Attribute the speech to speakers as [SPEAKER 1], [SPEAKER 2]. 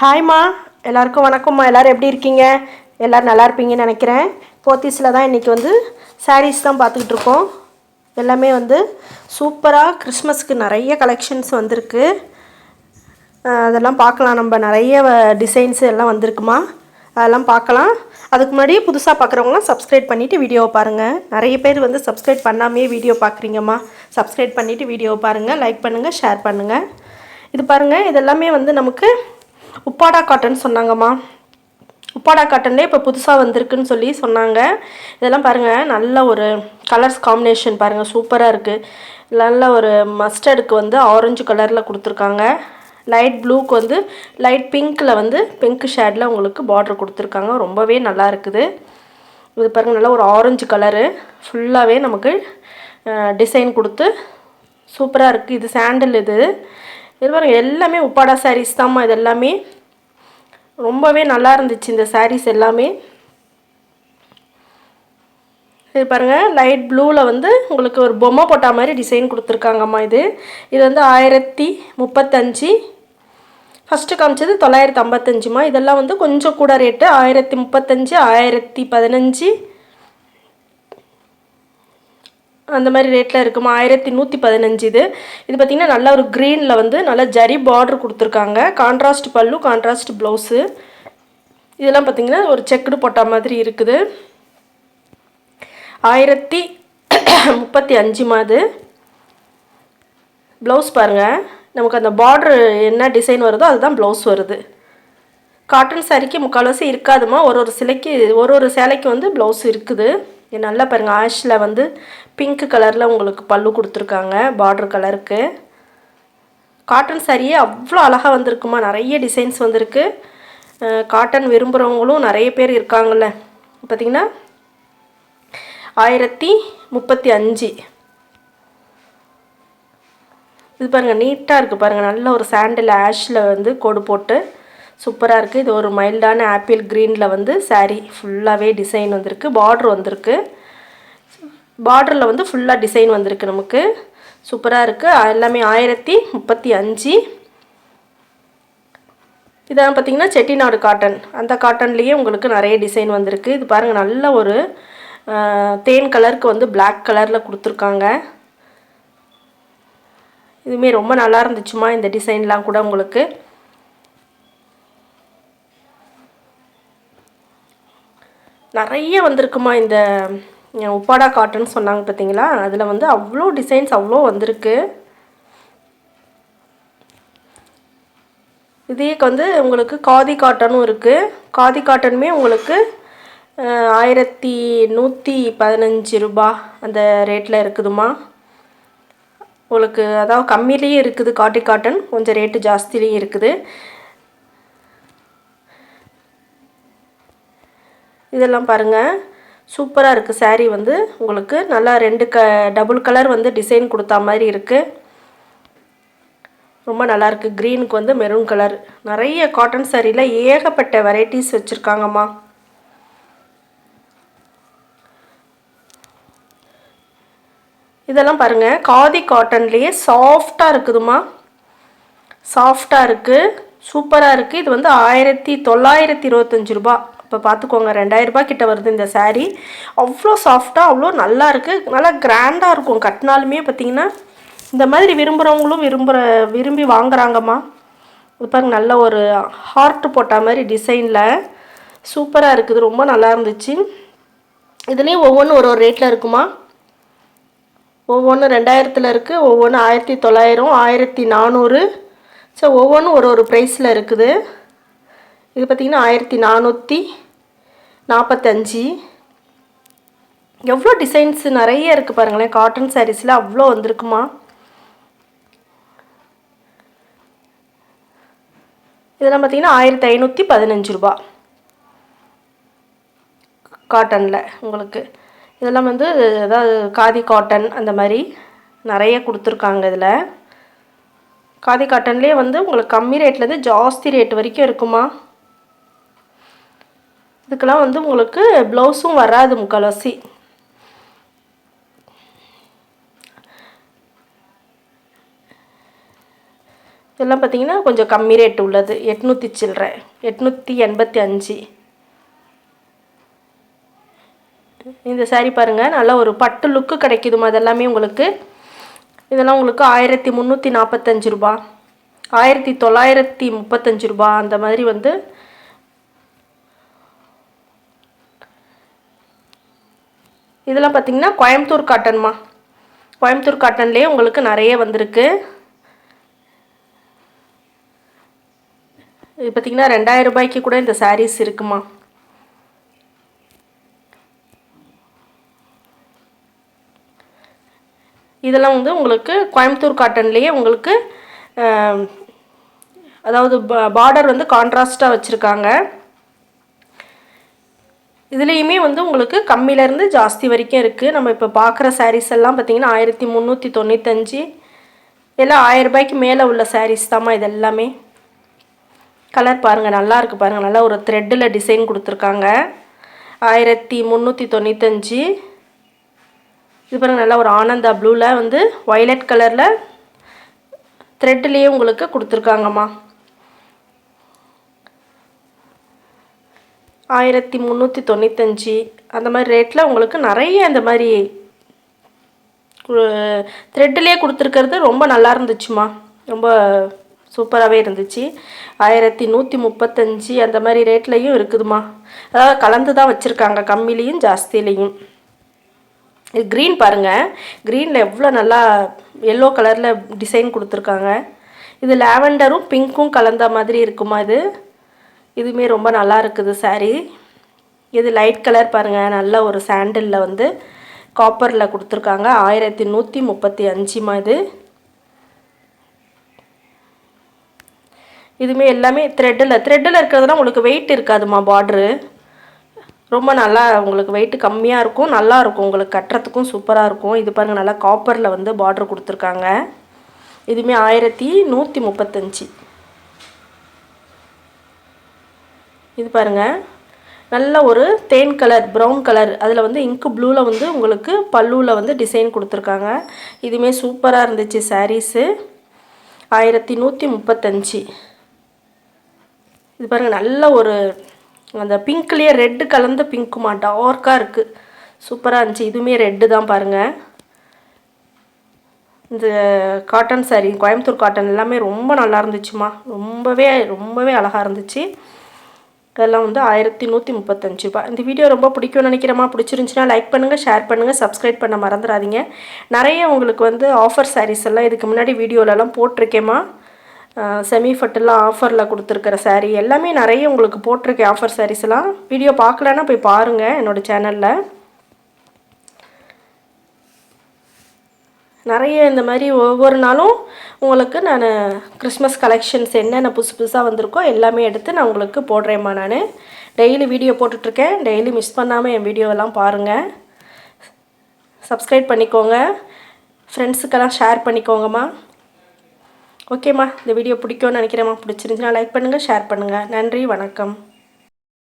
[SPEAKER 1] ஹாய்மா எல்லாருக்கும் வணக்கம்மா எல்லோரும் எப்படி இருக்கீங்க? எல்லோரும் நல்லா இருப்பீங்கன்னு நினைக்கிறேன். போத்தீஸில் தான் இன்றைக்கி வந்து சாரீஸ் தான் பார்த்துக்கிட்டு இருக்கோம். எல்லாமே வந்து சூப்பராக கிறிஸ்மஸ்க்கு நிறைய கலெக்ஷன்ஸ் வந்திருக்கு. அதெல்லாம் பார்க்கலாம். நம்ம நிறைய டிசைன்ஸ் எல்லாம் வந்திருக்குமா அதெல்லாம் பார்க்கலாம். அதுக்கு முன்னாடி புதுசாக பார்க்குறவங்களாம் சப்ஸ்கிரைப் பண்ணிவிட்டு வீடியோவை பாருங்கள் நிறைய பேர் வந்து சப்ஸ்கிரைப் பண்ணாமே வீடியோ பார்க்குறீங்கம்மா சப்ஸ்கிரைப் பண்ணிவிட்டு வீடியோவை பாருங்கள் லைக் பண்ணுங்கள் ஷேர் பண்ணுங்கள் இது பாருங்கள் இதெல்லாமே வந்து நமக்கு உப்பாடா காட்டன் சொன்னாங்கம்மா. உப்பாடா காட்டன்லேயே இப்போ புதுசாக வந்திருக்குன்னு சொல்லி சொன்னாங்க. இதெல்லாம் பாருங்கள் நல்ல ஒரு கலர்ஸ் காம்பினேஷன் பாருங்கள் சூப்பராக இருக்குது நல்ல ஒரு மஸ்டர்டுக்கு வந்து ஆரஞ்சு கலரில் கொடுத்துருக்காங்க. லைட் ப்ளூக்கு வந்து லைட் பிங்க்கில் வந்து பிங்க் ஷேடில் உங்களுக்கு பார்டர் கொடுத்துருக்காங்க. ரொம்பவே நல்லா இருக்குது. இது பாருங்கள் நல்லா ஒரு ஆரஞ்சு கலரு ஃபுல்லாகவே நமக்கு டிசைன் கொடுத்து சூப்பராக இருக்குது இது சாண்டில் இது. இது பாருங்கள் எல்லாமே உப்பாடா சாரீஸ் தாம்மா இது எல்லாமே. ரொம்பவே நல்லா இருந்துச்சு இந்த சாரீஸ் எல்லாமே. இது பாருங்கள் லைட் ப்ளூவில் வந்து உங்களுக்கு ஒரு பொம்மை போட்டா மாதிரி டிசைன் கொடுத்துருக்காங்கம்மா இது. இது வந்து ஆயிரத்தி முப்பத்தஞ்சு. ஃபஸ்ட்டு காமிச்சது தொள்ளாயிரத்தி ஐம்பத்தஞ்சுமா இதெல்லாம் வந்து கொஞ்சம் கூட ரேட்டு ஆயிரத்தி முப்பத்தஞ்சு ஆயிரத்தி பதினஞ்சு. அந்த மாதிரி ரேட்டில் இருக்குமா? ஆயிரத்தி நூற்றி பதினஞ்சு இது. இது பார்த்திங்கன்னா நல்ல ஒரு க்ரீனில் வந்து நல்ல ஜரி பார்டர் கொடுத்துருக்காங்க. கான்ட்ராஸ்ட் பல்லு கான்ட்ராஸ்ட் ப்ளவுஸு இதெல்லாம் பார்த்திங்கன்னா ஒரு செக்குடு போட்ட மாதிரி இருக்குது. ஆயிரத்தி முப்பத்தி அஞ்சு மாது ப்ளவுஸ் பாருங்கள் நமக்கு அந்த பார்ட்ரு என்ன டிசைன் வருதோ அதுதான் ப்ளவுஸ் வருது. காட்டன் சாரிக்கு முக்கால்வாசி இருக்காதுமா? ஒரு ஒரு சிலைக்கு ஒரு ஒரு சேலைக்கு வந்து ப்ளவுஸ் இருக்குது. இது நல்லா பாருங்கள் ஆஷில் வந்து பிங்க் கலரில் உங்களுக்கு பல்லு கொடுத்துருக்காங்க பார்டர் கலருக்கு காட்டன் சாரியே அவ்வளோ அழகாக வந்திருக்குமா? நிறைய டிசைன்ஸ் வந்திருக்கு. காட்டன் விரும்புகிறவங்களும் நிறைய பேர் இருக்காங்கல்ல. பார்த்திங்கன்னா ஆயிரத்தி முப்பத்தி அஞ்சு. இது பாருங்கள் நீட்டாக இருக்குது பாருங்கள் நல்ல ஒரு சாண்டில் ஆஷில் வந்து கோடு போட்டு சூப்பராக இருக்குது இது ஒரு மைல்டான ஆப்பிள் க்ரீனில் வந்து சாரீ ஃபுல்லாகவே டிசைன் வந்திருக்கு. பார்ட்ரு வந்திருக்கு. பார்டரில் வந்து ஃபுல்லாக டிசைன் வந்திருக்கு நமக்கு. சூப்பராக இருக்குது எல்லாமே ஆயிரத்தி முப்பத்தி அஞ்சு. இதெல்லாம் பார்த்தீங்கன்னா செட்டிநாடு காட்டன் அந்த காட்டன்லேயே உங்களுக்கு நிறைய டிசைன் வந்திருக்கு. இது பாருங்கள் நல்ல ஒரு தேன் கலருக்கு வந்து பிளாக் கலரில் கொடுத்துருக்காங்க. இதுவுமே ரொம்ப நல்லா இருந்துச்சுமா இந்த டிசைன்லாம் கூட உங்களுக்கு? நிறைய வந்திருக்குமா இந்த உப்பாடா காட்டன் சொன்னாங்க பார்த்தீங்களா? அதில் வந்து அவ்வளோ டிசைன்ஸ் அவ்வளோ வந்திருக்கு. இதே வந்து உங்களுக்கு காதி காட்டனும் இருக்குது காதி காட்டனுமே உங்களுக்கு ஆயிரத்தி நூற்றி பதினஞ்சு ரூபா அந்த ரேட்டில் இருக்குதுமா உங்களுக்கு அதாவது கம்மியிலேயே இருக்குது காட்டி காட்டன். கொஞ்சம் ரேட்டு ஜாஸ்திலையும் இருக்குது. இதெல்லாம் பாருங்கள் சூப்பராக இருக்குது சாரீ வந்து உங்களுக்கு நல்லா ரெண்டு க டபுள் கலர் வந்து டிசைன் கொடுத்தா மாதிரி இருக்குது ரொம்ப நல்லாயிருக்கு க்ரீனுக்கு வந்து மெரூன் கலர். நிறைய காட்டன் சாரியில் ஏகப்பட்ட வெரைட்டிஸ் வச்சுருக்காங்கம்மா. இதெல்லாம் பாருங்கள் காதி காட்டன்லேயே சாஃப்டாக இருக்குதுமா சாஃப்டாக இருக்குது சூப்பராக இருக்குது இது வந்து ஆயிரத்தி தொள்ளாயிரத்தி இருபத்தஞ்சி ரூபா. இப்போ பார்த்துக்கோங்க ரெண்டாயிரரூபா கிட்ட வருது இந்த சாரீ அவ்வளோ சாஃப்டாக அவ்வளோ நல்லா இருக்குது நல்லா கிராண்டாக இருக்கும். கட்டினாலுமே பார்த்தீங்கன்னா இந்த மாதிரி விரும்புகிறவங்களும் விரும்புகிற விரும்பி வாங்குறாங்கம்மா. பாருங்க நல்ல ஒரு ஹார்ட் போட்ட மாதிரி டிசைனில் சூப்பராக இருக்குது. ரொம்ப நல்லா இருந்துச்சு. இதுலேயும் ஒவ்வொன்றும் ஒரு ஒரு ரேட்டில் இருக்குமா? ஒவ்வொன்றும் ரெண்டாயிரத்தில் இருக்குது ஒவ்வொன்று ஆயிரத்தி தொள்ளாயிரம் ஆயிரத்தி நானூறு. ஸோ ஒவ்வொன்றும் ஒரு ஒரு ப்ரைஸில் இருக்குது. இது பார்த்திங்கன்னா ஆயிரத்தி நானூற்றி நாற்பத்தஞ்சு எவ்வளோ டிசைன்ஸ் நிறைய இருக்குது பாருங்களேன். காட்டன் சாரீஸில் அவ்வளோ வந்திருக்குமா? இதெல்லாம் பார்த்தீங்கன்னா ஆயிரத்தி ஐநூற்றி பதினஞ்சு ரூபா. காட்டனில் உங்களுக்கு. இதெல்லாம் வந்து அதாவது காதி காட்டன் அந்த மாதிரி நிறைய கொடுத்துருக்காங்க இதில். காதி காட்டன்லேயே வந்து உங்களுக்கு கம்மி ரேட்லேருந்து ஜாஸ்தி ரேட் வரைக்கும் இருக்குமா? இதுக்கெல்லாம் வந்து உங்களுக்கு ப்ளவுஸும் வராது முக்கால்வாசி. இதெல்லாம் பார்த்தீங்கன்னா கொஞ்சம் கம்மி ரேட் உள்ளது. எட்நூற்றி சில்லற எட்நூற்றி எண்பத்தி அஞ்சு. இந்த சாரி பாருங்கள் நல்லா ஒரு பட்டு லுக்கு கிடைக்குதுமா அதெல்லாமே உங்களுக்கு இதெல்லாம் உங்களுக்கு ஆயிரத்தி முந்நூற்றி நாற்பத்தஞ்சு ரூபா. ஆயிரத்தி தொள்ளாயிரத்தி முப்பத்தஞ்சு ரூபா. அந்த மாதிரி வந்து இதெல்லாம் பார்த்தீங்கன்னா கோயம்புத்தூர் காட்டன்மா. கோயம்புத்தூர் காட்டன்லேயே உங்களுக்கு நிறைய வந்திருக்கு. இது பார்த்தீங்கன்னா ரெண்டாயிரம் ரூபாய்க்கு கூட இந்த சாரீஸ் இருக்குமா? இதெல்லாம் வந்து உங்களுக்கு கோயம்புத்தூர் காட்டன்லேயே உங்களுக்கு அதாவது பார்டர் வந்து கான்ட்ராஸ்ட்டாக வச்சுருக்காங்க. இதுலேயுமே வந்து உங்களுக்கு கம்மியிலேருந்து ஜாஸ்தி வரைக்கும் இருக்குது நம்ம இப்போ பார்க்குற சாரீஸ் எல்லாம் பார்த்தீங்கன்னா ஆயிரத்தி முந்நூற்றி தொண்ணூத்தஞ்சு. எல்லாம் ஆயிரம் ரூபாய்க்கு மேலே உள்ள சாரீஸ் தாம்மா இது எல்லாமே. கலர் பாருங்கள் நல்லாயிருக்கு பாருங்கள் நல்லா ஒரு த்ரெட்டில் டிசைன் கொடுத்துருக்காங்க. ஆயிரத்தி முந்நூற்றி தொண்ணூத்தஞ்சு. இது பாருங்கள் நல்லா ஒரு ஆனந்தா ப்ளூவில் வந்து ஒய்லட் கலரில் த்ரெட்லேயே உங்களுக்கு கொடுத்துருக்காங்கம்மா. ஆயிரத்தி முந்நூற்றி தொண்ணூத்தஞ்சு. அந்த மாதிரி ரேட்டில் உங்களுக்கு நிறைய இந்த மாதிரி த்ரெட்டிலே கொடுத்துருக்கிறது ரொம்ப நல்லா இருந்துச்சுமா. ரொம்ப சூப்பராகவே இருந்துச்சு. ஆயிரத்தி நூற்றி முப்பத்தஞ்சு அந்த மாதிரி ரேட்லேயும் இருக்குதுமா. அதாவது கலந்து தான் வச்சுருக்காங்க கம்மிலையும் ஜாஸ்திலையும். இது க்ரீன் பாருங்கள் க்ரீனில் எவ்வளோ நல்லா எல்லோ கலரில் டிசைன் கொடுத்துருக்காங்க. இது லாவெண்டரும் பிங்க்கும் கலந்த மாதிரி இருக்குமா இது? இதுவுமே ரொம்ப நல்லா இருக்குது சாரீ இது லைட் கலர் பாருங்கள் நல்ல ஒரு சாண்டலில் வந்து காப்பரில் கொடுத்துருக்காங்க. ஆயிரத்தி நூற்றி முப்பத்தி அஞ்சுமா இது? இதுவுமே எல்லாமே த்ரெட்டில் த்ரெட்டில் இருக்கிறதுலாம் உங்களுக்கு வெயிட் இருக்காதுமா பார்ட்ரு ரொம்ப நல்லா உங்களுக்கு வெயிட் கம்மியாக இருக்கும் நல்லா இருக்கும். உங்களுக்கு கட்டுறதுக்கும் சூப்பராக இருக்கும். இது பாருங்கள் நல்லா காப்பரில் வந்து பார்ட்ரு கொடுத்துருக்காங்க. இதுவுமே ஆயிரத்தி நூற்றி முப்பத்தஞ்சு. இது பாருங்கள் நல்ல ஒரு தேன் கலர் ப்ரௌன் கலர் அதில் வந்து இங்கு ப்ளூவில் வந்து உங்களுக்கு பல்லுவில் வந்து டிசைன் கொடுத்துருக்காங்க. இதுவுமே சூப்பராக இருந்துச்சு சாரீஸு ஆயிரத்தி நூற்றி முப்பத்தஞ்சு. இது பாருங்கள் நல்ல ஒரு அந்த பிங்க்லேயே ரெட்டு கலந்த பிங்க்குமா டார்க்காக இருக்குது சூப்பராக இருந்துச்சு. இதுவுமே ரெட்டு தான் பாருங்கள் இந்த காட்டன் saree கோயம்புத்தூர் காட்டன் எல்லாமே ரொம்ப நல்லா இருந்துச்சுமா. ரொம்பவே ரொம்பவே அழகாக இருந்துச்சு. அதெல்லாம் வந்து ஆயிரத்தி நூற்றி முப்பத்தஞ்சு ரூபாய். இந்த வீடியோ ரொம்ப பிடிக்கும்னு நினைக்கிறமா பிடிச்சிருந்துச்சுன்னா லைக் பண்ணுங்கள் ஷேர் பண்ணுங்கள் சப்ஸ்கிரைப் பண்ண மறந்துடாதீங்க நிறைய உங்களுக்கு வந்து ஆஃபர் சாரீஸ் எல்லாம் இதுக்கு முன்னாடி வீடியோலலாம் போட்டிருக்கேம்மா. செமி ஃபட்டெல்லாம் ஆஃபரில் கொடுத்துருக்கிற சாரீ எல்லாமே நிறைய உங்களுக்கு போட்டிருக்கேன் ஆஃபர் சாரீஸ்லாம் வீடியோ பார்க்கலன்னா போய் பாருங்கள் என்னோடய சேனலில் நிறைய இந்த மாதிரி ஒவ்வொரு நாளும் உங்களுக்கு நான் கிறிஸ்மஸ் கலெக்ஷன்ஸ் என்னென்ன புதுசு புதுசாக வந்திருக்கோ எல்லாமே எடுத்து நான் உங்களுக்கு போடுறேம்மா நான். டெய்லி வீடியோ போட்டுட்ருக்கேன். டெய்லி மிஸ் பண்ணாமல் என் வீடியோவெல்லாம் பாருங்கள் சப்ஸ்கிரைப் பண்ணிக்கோங்க. ஃப்ரெண்ட்ஸுக்கெல்லாம் ஷேர் பண்ணிக்கோங்கம்மா. ஓகேம்மா இந்த வீடியோ பிடிக்கும்னு நினைக்கிறேம்மா. பிடிச்சிருந்துச்சுன்னா லைக் பண்ணுங்கள் ஷேர் பண்ணுங்கள் நன்றி வணக்கம்.